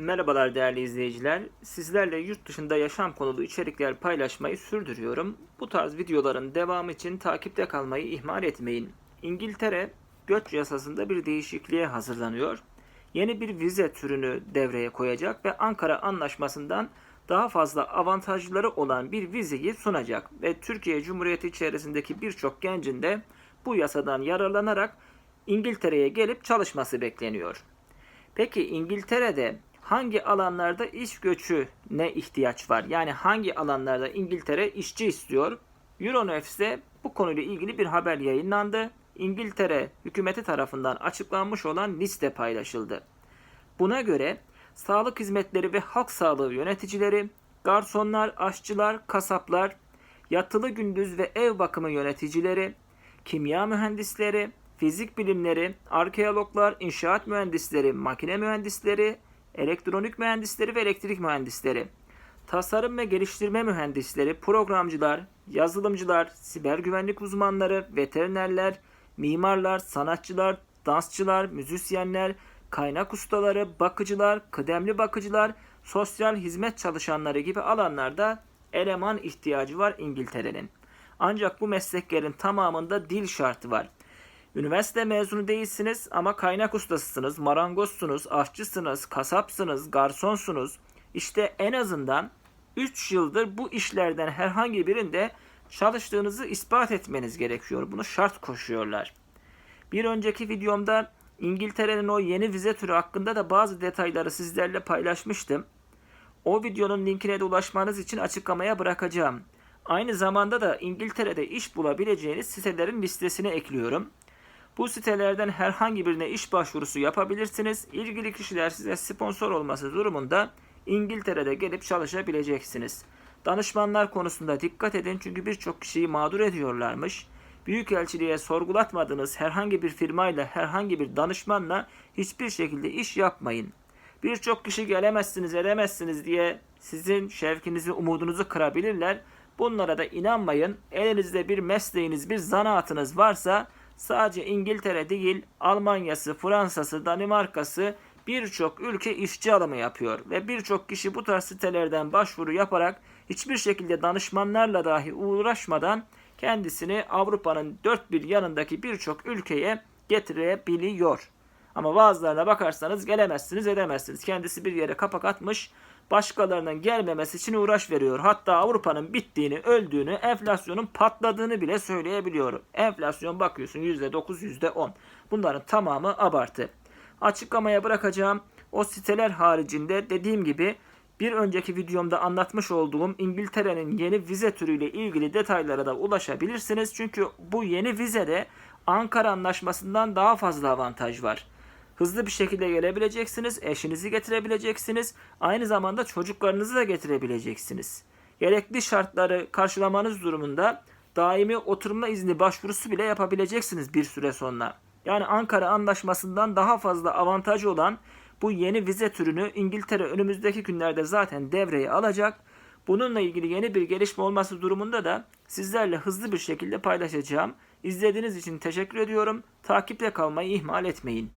Merhabalar değerli izleyiciler. Sizlerle yurt dışında yaşam konulu içerikler paylaşmayı sürdürüyorum. Bu tarz videoların devamı için takipte kalmayı ihmal etmeyin. İngiltere göç yasasında bir değişikliğe hazırlanıyor. Yeni bir vize türünü devreye koyacak ve Ankara Anlaşması'ndan daha fazla avantajları olan bir vizeyi sunacak ve Türkiye Cumhuriyeti içerisindeki birçok gencin de bu yasadan yararlanarak İngiltere'ye gelip çalışması bekleniyor. Peki İngiltere'de hangi alanlarda iş göçüne ihtiyaç var? Yani hangi alanlarda İngiltere işçi istiyor? Euronews'te bu konuyla ilgili bir haber yayınlandı. İngiltere hükümeti tarafından açıklanmış olan liste paylaşıldı. Buna göre sağlık hizmetleri ve halk sağlığı yöneticileri, garsonlar, aşçılar, kasaplar, yatılı gündüz ve ev bakımı yöneticileri, kimya mühendisleri, fizik bilimleri, arkeologlar, inşaat mühendisleri, makine mühendisleri, elektronik mühendisleri ve elektrik mühendisleri, tasarım ve geliştirme mühendisleri, programcılar, yazılımcılar, siber güvenlik uzmanları, veterinerler, mimarlar, sanatçılar, dansçılar, müzisyenler, kaynak ustaları, bakıcılar, kıdemli bakıcılar, sosyal hizmet çalışanları gibi alanlarda eleman ihtiyacı var İngiltere'nin. Ancak bu mesleklerin tamamında dil şartı var. Üniversite mezunu değilsiniz ama kaynak ustasısınız, marangozsunuz, aşçısınız, kasapsınız, garsonsunuz. İşte en azından 3 yıldır bu işlerden herhangi birinde çalıştığınızı ispat etmeniz gerekiyor. Bunu şart koşuyorlar. Bir önceki videomda İngiltere'nin o yeni vize türü hakkında da bazı detayları sizlerle paylaşmıştım. O videonun linkine de ulaşmanız için açıklamaya bırakacağım. Aynı zamanda da İngiltere'de iş bulabileceğiniz sitelerin listesine ekliyorum. Bu sitelerden herhangi birine iş başvurusu yapabilirsiniz. İlgili kişiler size sponsor olması durumunda İngiltere'de gelip çalışabileceksiniz. Danışmanlar konusunda dikkat edin çünkü birçok kişiyi mağdur ediyorlarmış. Büyükelçiliğe sorgulatmadığınız herhangi bir firmayla, herhangi bir danışmanla hiçbir şekilde iş yapmayın. Birçok kişi gelemezsiniz, edemezsiniz diye sizin şevkinizi, umudunuzu kırabilirler. Bunlara da inanmayın. Elinizde bir mesleğiniz, bir zanaatınız varsa sadece İngiltere değil, Almanya'sı, Fransa'sı, Danimarka'sı birçok ülke işçi alımı yapıyor ve birçok kişi bu tarz sitelerden başvuru yaparak hiçbir şekilde danışmanlarla dahi uğraşmadan kendisini Avrupa'nın dört bir yanındaki birçok ülkeye getirebiliyor. Ama bazılarına bakarsanız gelemezsiniz edemezsiniz. Kendisi bir yere kapak atmış başkalarının gelmemesi için uğraş veriyor. Hatta Avrupa'nın bittiğini, öldüğünü, enflasyonun patladığını bile söyleyebiliyor. Enflasyon bakıyorsun %9, %10. Bunların tamamı abartı. Açıklamaya bırakacağım. O siteler haricinde dediğim gibi bir önceki videomda anlatmış olduğum İngiltere'nin yeni vize türüyle ilgili detaylara da ulaşabilirsiniz. Çünkü bu yeni vizede Ankara Anlaşması'ndan daha fazla avantaj var. Hızlı bir şekilde gelebileceksiniz, eşinizi getirebileceksiniz, aynı zamanda çocuklarınızı da getirebileceksiniz. Gerekli şartları karşılamanız durumunda daimi oturma izni başvurusu bile yapabileceksiniz bir süre sonra. Yani Ankara Anlaşması'ndan daha fazla avantajı olan bu yeni vize türünü İngiltere önümüzdeki günlerde zaten devreye alacak. Bununla ilgili yeni bir gelişme olması durumunda da sizlerle hızlı bir şekilde paylaşacağım. İzlediğiniz için teşekkür ediyorum. Takipte kalmayı ihmal etmeyin.